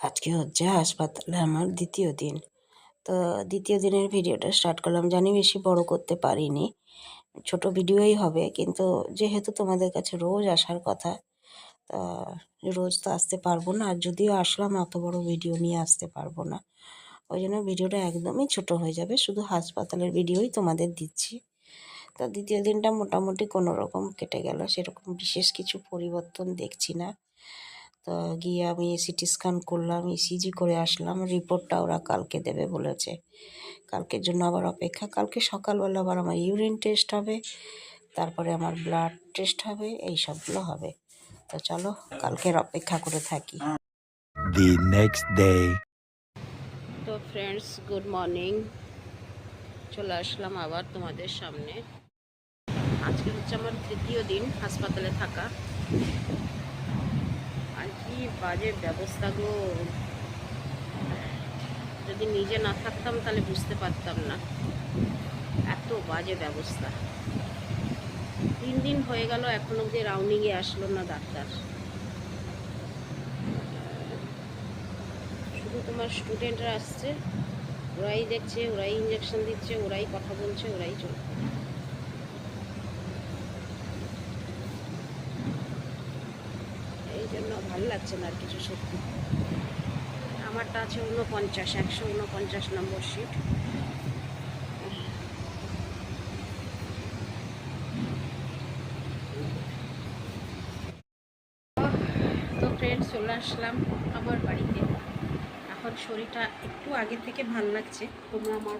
আজকে হচ্ছে হাসপাতালে আমার দ্বিতীয় দিন। তো দ্বিতীয় দিনের ভিডিওটা স্টার্ট করলাম, জানি বেশি বড় করতে পারিনি, ছোট ভিডিওই হবে, কিন্তু যেহেতু তোমাদের কাছে রোজ আসার কথা রোজ তো আসতে পারব না, আর যদিও আসলাম, অত বড় ভিডিও নিয়ে আসতে পারব না। ওই জন্য ভিডিওটা একদমই ছোট হয়ে যাবে, শুধু হাসপাতালের ভিডিওই তোমাদের দিচ্ছি। তো দ্বিতীয় দিনটা মোটামুটি কোনো রকম কেটে গেল, সেরকম বিশেষ কিছু পরিবর্তন দেখছি না। তো গিয়ে আমি সিটি স্ক্যান করলাম ইসিজি করে আসলাম। রিপোর্টটা ওরা কালকে দেবে বলেছে। কালকের জন্য আবার অপেক্ষা। কালকে সকালবেলা আবার আমার ইউরিন টেস্ট হবে তারপরে আমার ব্লাড টেস্ট হবে এই সবগুলো হবে। তো চলো কালকের অপেক্ষা করে থাকি। The next day. তো ফ্রেন্ডস গুড মর্নিং চলে আসলাম আবার তোমাদের সামনে। আজকে হচ্ছে আমার তৃতীয় দিন হাসপাতালে থাকা। কি বাজে ব্যবস্থা গো? যদি নিজে না থাকতাম তাহলে বুঝতে পারতাম না। এত বাজে ব্যবস্থা। তিন দিন হয়ে গেল, এখন অবধি রাউন্ডিংয়ে আসলো না ডাক্তার। শুধু তোমার স্টুডেন্টরা আসছে, ওরাই দেখছে, ওরাই ইঞ্জেকশন দিচ্ছে, ওরাই কথা বলছে, ওরাই চল এই জন্য ভালো লাগছে না আর কিছু সত্যি। আমারটা আছে উনপঞ্চাশ একশো উনপঞ্চাশ নম্বর সিট তো ফ্রেন্ড চলে আসলাম আবার বাড়িতে। এখন শরীরটা একটু আগে থেকে ভালো লাগছে। তোমরা আমার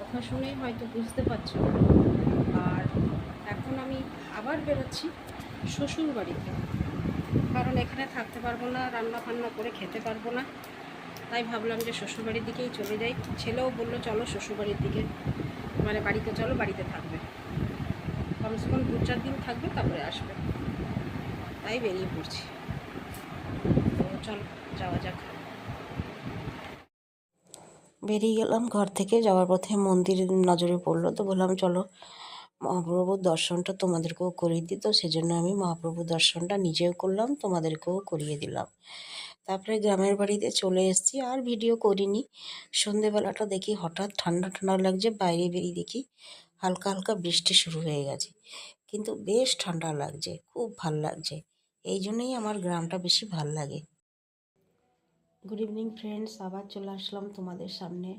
কথা শুনেই হয়তো বুঝতে পারছ। আর এখন আমি আবার বেরোচ্ছি শ্বশুর বাড়িতে কারণ এখানে থাকতে পারব না, রান্না ফান্না করে খেতে পারব না। তাই ভাবলাম যে শ্বশুরবাড়ির দিকেই চলে যাই। ছেলেও বলল, চলো শ্বশুরবাড়ির দিকে। মানে বাড়িতে চলো, বাড়িতে থাকবে। কমসে কম দু চার দিন থাকবে, তারপরে আসবে। তাই বেরিয়ে পড়ছি। তো চলো, যাওয়া যাক। বেরিয়ে গেলাম ঘর থেকে, যাওয়ার পথে মন্দির নজরে পড়ল, তো বললাম, চলো মহাপ্রভুর দর্শনটা তোমাদেরকেও করিয়ে দিই। তো সেজন্য আমি মহাপ্রভুর দর্শনটা নিজেও করলাম, তোমাদেরকেও করিয়ে দিলাম। তারপরে গ্রামের বাড়িতে চলে এসেছি, আর ভিডিও করিনি। সন্ধেবেলাটা দেখি হঠাৎ ঠান্ডা ঠান্ডা লাগছে, বাইরে বেরিয়ে দেখি হালকা হালকা বৃষ্টি শুরু হয়ে গেছে। কিন্তু বেশ ঠান্ডা লাগছে, খুব ভালো লাগছে। এই জন্যই আমার গ্রামটা বেশি ভালো লাগে। গুড ইভিনিং ফ্রেন্ডস আবার চলে আসলাম তোমাদের সামনে।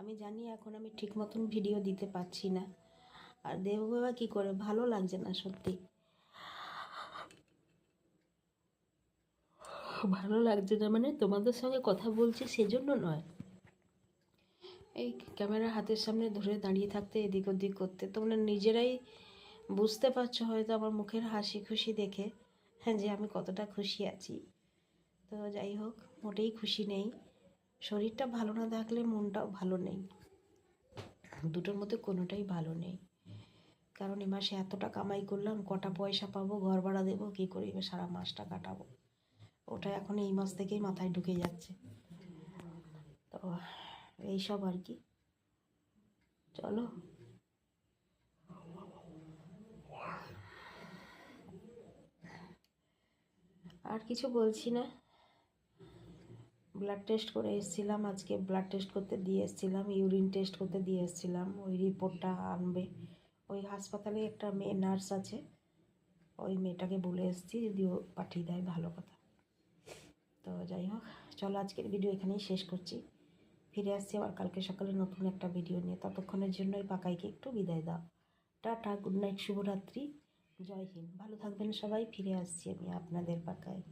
আমি জানি এখন আমি ঠিক মতন ভিডিও দিতে পারছি না। আর দেবো বাবা কী করে? ভালো লাগছে না সত্যি। ভালো লাগছে না মানে তোমাদের সঙ্গে কথা বলছি সেজন্য নয়। এই ক্যামেরা হাতের সামনে ধরে দাঁড়িয়ে থাকতে, এদিক ওদিক করতে, তোমরা নিজেরাই বুঝতে পারছ হয়তো আমার মুখের হাসি খুশি দেখে। হ্যাঁ যে আমি কতটা খুশি আছি। তো যাই হোক, মোটেই খুশি নেই। শরীরটা ভালো না থাকলে মনটাও ভালো নেই। দুটোর মধ্যে কোনোটাই ভালো নেই। কারণ এ মাসে এতটা কামাই করলাম, কটা পয়সা পাবো, ঘর ভাড়া দেবো, কী করে সারা মাসটা কাটাবো? ওটা এখন এই মাস থেকেই মাথায় ঢুকে যাচ্ছে। তো এইসব আর কি। চলো। আর কিছু বলছি না। ব্লাড টেস্ট করে এসেছিলাম, আজকে ব্লাড টেস্ট করতে দিয়ে এসেছিলাম ইউরিন টেস্ট করতে দিয়ে এসেছিলাম, ওই রিপোর্টটা আনবে। ওই হাসপাতালে একটা মেয়ে নার্স আছে। ওই মেয়েটাকে বলে এসেছি যদি ও পাঠিয়ে দেয় ভালো কথা। তো যাই হোক, চলো আজকের ভিডিও এখানেই শেষ করছি। ফিরে আসছি আবার কালকে সকালে নতুন একটা ভিডিও নিয়ে। ততক্ষণের জন্য ওই পাকাইকে একটু বিদায় দাও। টাটা গুড নাইট শুভরাত্রি, জয় হিন্দ। ভালো থাকবেন সবাই, ফিরে আসছি আমি আপনাদের পাকায়।